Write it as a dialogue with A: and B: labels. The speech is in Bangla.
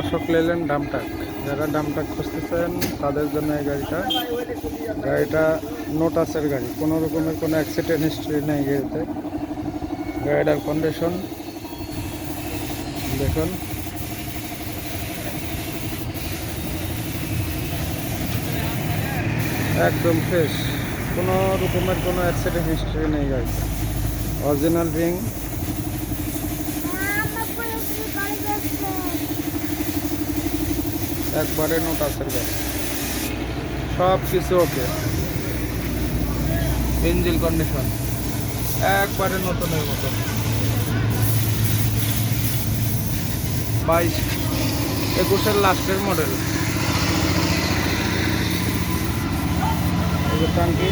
A: অশোক লেলেন ডামটাক। যারা ডামটাক খুঁজতেছেন, তাদের জন্য এই গাড়িটা। গাড়িটা নোটাসের গাড়ি। কোনো রকমের কোনো অ্যাক্সিডেন্ট হিস্ট্রি নেই গাড়িতে। গাড়িটার কন্ডিশন দেখুন। একদম ফ্রেশ কোনো রকমের কোনো অ্যাক্সিডেন্ট হিস্ট্রি নেই গাড়িতে। অরিজিনাল রিং একবারে নোটাসের গাড়ি সব কিছু ওকে ইঞ্জিন কন্ডিশন একবারে নতুনের মতো। বাইশ। একুশের লাস্টের মডেল টাঙ্কি